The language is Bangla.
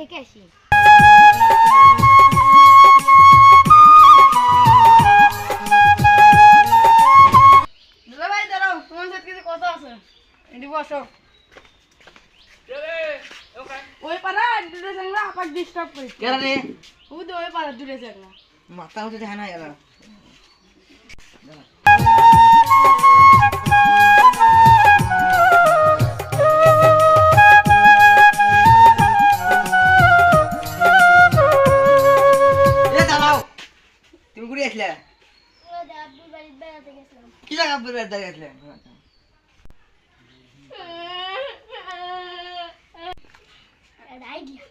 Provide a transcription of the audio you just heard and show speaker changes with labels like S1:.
S1: দেখে আসি।
S2: ভাই দাঁড়াও তোমার সাথে কিছু কথা আছে। এটি বসো। ওই পাড়া দূরে থাকলে আপাক ডিস্টার্ব করি
S3: কেন রে।
S2: ও তো ওই পাড়া দূরে
S3: মাথা উঠে দেখে না এলা তুমি ঘুরে আসলে
S1: আব্বুর বাড়িতে বেড়াতে গেছিলাম
S3: কি জায়গা বের দাঁড়িয়ে আসলে
S1: একটা আইডিয়া